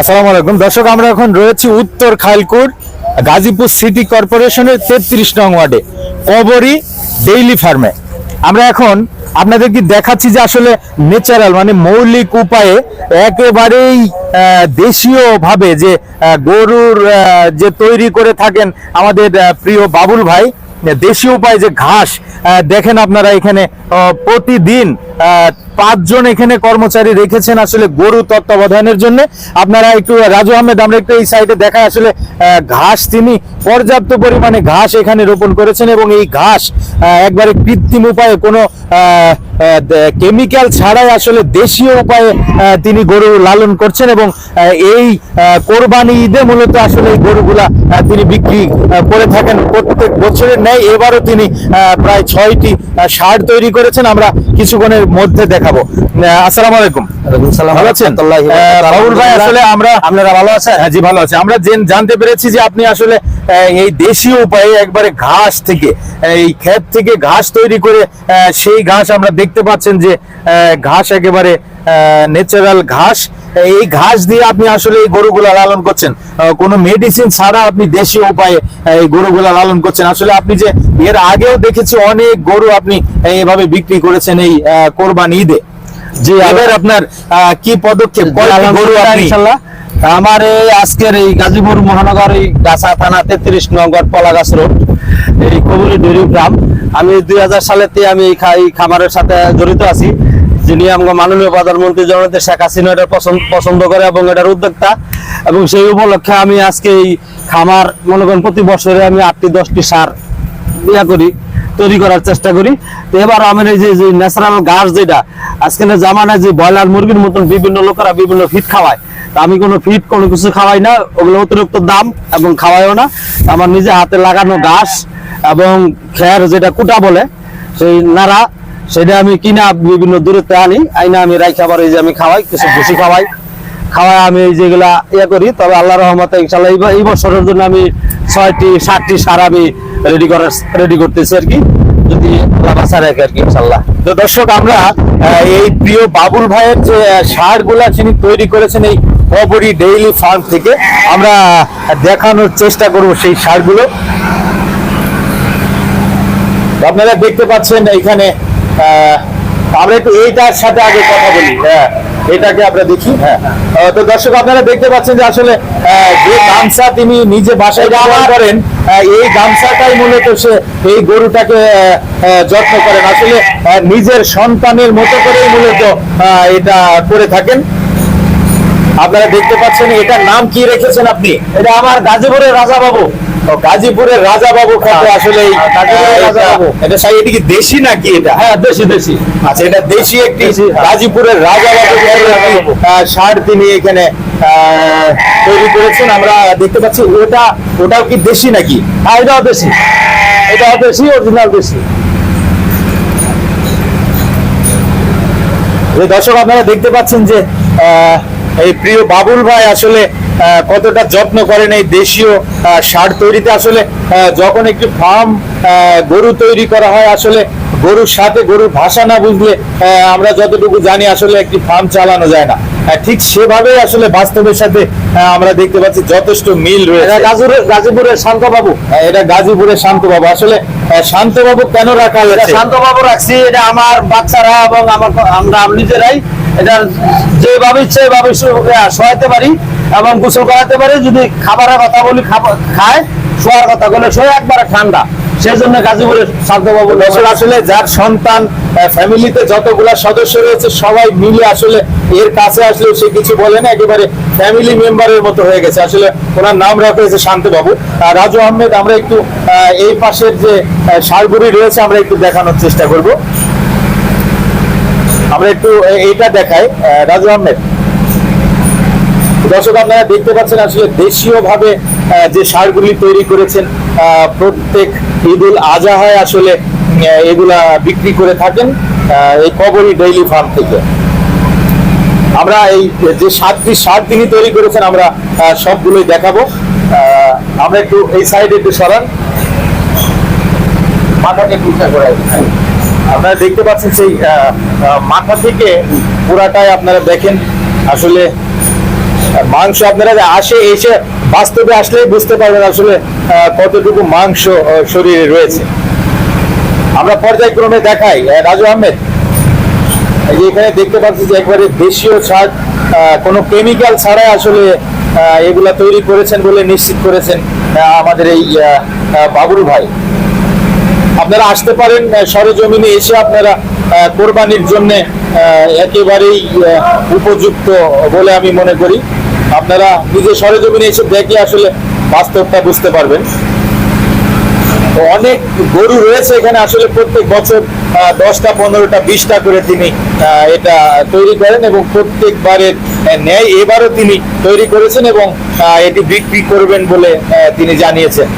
আসসালামু আলাইকুম। দর্শক, আমরা এখন রয়েছি উত্তর খালকুর গাজীপুর সিটি কর্পোরেশনের তেত্রিশ নং ওয়ার্ডে, কবরী ডেইলি ফার্মে। আমরা এখন আপনাদেরকে দেখাচ্ছি যে আসলে ন্যাচারাল মানে মৌলিক উপায়ে একেবারেই দেশীয় ভাবে যে গরুর যে তৈরি করে থাকেন আমাদের প্রিয় বাবুল ভাই, দেশীয় উপায়ে যে ঘাস দেখেন আপনারা এখানে প্রতিদিন পাঁচজন এখানে কর্মচারী রেখেছেন আসলে গরু তত্ত্বাবধানের জন্য। আপনারা একটু, রাজু আহমেদ, আমরা একটু এই সাইডে দেখা আসলে ঘাস তিনি পর্যাপ্ত পরিমাণে ঘাস এখানে রোপণ করেছেন এবং এই ঘাস একবারে কৃত্রিম উপায়ে কোনো কেমিক্যাল ছাড়াই আসলে দেশীয় উপায়ে তিনি গরু লালন করছেন এবং এই কোরবানি ঈদে মূলত আসলে এই গরুগুলা তিনি বিক্রি করে থাকেন। প্রত্যেক বছরের ন্যায় এবারও তিনি প্রায় ছয়টি সার তৈরি করেছেন। আমরা কিছুক্ষণের মধ্যে দেখাবো। আসসালাম আলাইকুম। ভালো আছেন? বাবুল ভাই আসলে আমরা আপনারা ভালো আছেন? হ্যাঁ জি ভালো আছে। আমরা জেন- জানতে পেরেছি যে আপনি আসলে এই দেশীয় উপায়ে একবারে ঘাস থেকে এই ক্ষেত থেকে ঘাস তৈরি করে সেই ঘাস আমরা দেখতে পাচ্ছেন যে ঘাস একেবারে ন্যাচারাল ঘাস। এই ঘাস দিয়ে আপনি আসলে এই গরুগুলা লালন করছেন। কোনো মেডিসিন ছাড়া আপনি দেশীয় উপায়ে এই গরুগুলা লালন করছেন। আসলে আপনি যে এর আগেও দেখেছি অনেক গরু আপনি এইভাবে বিক্রি করেছেন এই কোরবানি ঈদে। জি এবার আপনার কি পদক্ষেপ গরু আপনি? ইনশাল্লাহ। আমার এই আজকের এই গাজীপুর মহানগর এই গাছা থানা তেত্রিশ নগর পলাগাছ রোড এই কবুলি ডেরি গ্রাম। আমি দুই হাজার সালেতে আমি এই খামারের সাথে জড়িত আছি। যিনি আমাকে মাননীয় প্রধানমন্ত্রী জননেত্রী শেখ হাসিনা এটা পছন্দ করে এবং এটার উদ্যোক্তা। এবং সেই উপলক্ষে আমি আজকে এই খামার, মনে করেন প্রতি বছরে আমি আটটি, দশটি সার ইয়া করি, তৈরি করার চেষ্টা করি। তো এবার আমার এই যে ন্যাচারাল ঘাস যেটা আজকালের জামানায় যে ব্রয়লার মুরগির মতন বিভিন্ন লোকেরা বিভিন্ন ফিট খাওয়ায়। তা আমি কোনো ফিট কোনো কিছু খাওয়াই না, ওগুলো অতিরিক্ত দাম এবং খাওয়াইও না। আমার নিজে হাতে লাগানো ঘাস এবং খের যেটা কুটা বলে, সেই নাড়া সেটা আমি কিনা বিভিন্ন দূরত্বে আনি, আইনা আমি রাইখা আবার এই যে আমি খাওয়াই, কিছু ভুসি খাওয়াই। খাওয়ায় আমি এই যেগুলা ইয়ে করি, তবে আল্লাহ রহমতে ইনশাল্লাহ এই- বছরের জন্য আমি ছয়টি, সাতটি সার আমি রেডি করার রেডি করতেছি আর কি। যদি ইনশাল্লাহ তো দর্শক, আমরা এই প্রিয় বাবুল ভাইয়ের যে সারগুলা তিনি তৈরি করেছেন এই কবরি ডেইলি ফার্ম থেকে, আমরা দেখানোর চেষ্টা করব সেই সারগুলো। আপনারা দেখতে পাচ্ছেন এখানে আমরা একটু এইটার সাথে আগে কথা বলি। হ্যাঁ এটাকে আমরা দেখি হ্যাঁ। তো দর্শক আপনারা দেখতে পাচ্ছেন যে আসলে যে গামছা তিনি নিজে বাসায় ব্যবহার করেন এই গামছাটাই মূলত সে এই গরুটাকে যত্ন করেন। আসলে নিজের সন্তানের মতো করেই মূলত এটা করে থাকেন। আপনারা দেখতে পাচ্ছেন এটার নাম কি রেখেছেন আপনি? এটা আমার গাজীপুরের রাজা বাবু গাজীপুরের রাজা বাবু আসলে এই গাজীপুরের আহ, রাজা এটা- সাই এটা কি দেশি নাকি এটা? হ্যাঁ দেশি দেশি। আচ্ছা এটা দেশি একটি হ্যাঁ। গাজীপুরের রাজা বাবু সার তিনি এখানে তৈরি করেছেন। আমরা দেখতে পাচ্ছি ওটা ওটাও কি দেশি নাকি? হ্যাঁ এটাও দেশি। এটাও দেশি অরিজিনাল দেশি। দর্শক আপনারা দেখতে পাচ্ছেন যে এই প্রিয় বাবুল ভাই আসলে কতটা যত্ন করেন এই দেশীয় সার তৈরিতে? আসলে যখন একটি ফার্ম গরু তৈরি করা হয় আসলে গরুর সাথে গরুর ভাষা না বুঝলে আমরা যতটুকু জানি আসলে একটি ফার্ম চালানো যায় না। ঠিক সেভাবেই আসলে বাস্তবের সাথে আমরা দেখতে পাচ্ছি যথেষ্ট মিল রয়েছে। গাজীপুরের গাজীপুরের শান্ত বাবু এটা গাজীপুরের শান্তবাবু। আসলে শান্তবাবু কেন রাখা হয়েছে? শান্ত বাবু রাখছি এটা আমার বাচ্চারা এবং আমার আমরা নিজেরাই এটা যেভাবে ইচ্ছে এভাবে শোয়াতে পারি। এবং গোসল করাতে পারি যদি খাবারের কথা বলি খায় শোয়ার কথা বলে শোয় একবারে ঠান্ডা। সেই জন্য গাজীপুরের শান্ত বাবু আসলে আসলে যার সন্তান ফ্যামিলিতে যতগুলা সদস্য রয়েছে সবাই মিলে আসলে এর কাছে আসলে সে কিছু বলে না একেবারে ফ্যামিলি মেম্বারের মতো হয়ে গেছে। আসলে ওনার নাম রাখা হয়েছে শান্তবাবু। রাজু আহমেদ আমরা একটু এই পাশের যে সারগুড়ি রয়েছে আমরা একটু দেখানোর চেষ্টা করব। আমরা একটু এইটা দেখাই। রাজু আহমেদ। দর্শক, আপনারা দেখতে পাচ্ছেন আসলে দেশীয় ভাবে যে সারগুলি তৈরি করেছেন প্রত্যেক ঈদুল আজহায় আসলে এগুলা বিক্রি করে থাকেন এই কবরী ডেইলি ফার্ম থেকে। আমরা এই যে সাতটি সার তিনি তৈরি করেছেন, আমরা সবগুলোই দেখাবো। আমরা একটু এই সাইডে একটু সরান। মাথাকে উঁচা করে আপনারা দেখতে পাচ্ছেন সেই মাথা থেকে পুরাটাই আপনারা দেখেন। আসলে মাংস আপনারা আসে, এসে বাস্তবে আসলেই বুঝতে পারবেন আসলে কতটুকু মাংস শরীরে রয়েছে। আমরা পর্যায়ক্রমে দেখাই রাজু আহমেদ। এখানে দেখতে পাচ্ছি যে একবারে দেশীয় ছাদ কোনো কেমিক্যাল ছাড়াই আসলে এগুলা তৈরি করেছেন বলে নিশ্চিত করেছেন আমাদের এই বাবুল ভাই। আপনারা আসতে পারেন সরেজমিনে এসে আপনারা কোরবানির জন্য একেবারেই উপযুক্ত বলে আমি মনে করি। আপনারা নিজে সরেজমিনে এসে দেখে আসলে বাস্তবটা বুঝতে পারবেন। অনেক গরু রয়েছে এখানে আসলে প্রত্যেক বছর দশটা, পনেরোটা, বিশটা করে তিনি এটা তৈরি করেন এবং প্রত্যেকবারের ন্যায় এবারও তিনি তৈরি করেছেন এবং এটি বিক্রি করবেন বলে তিনি জানিয়েছেন।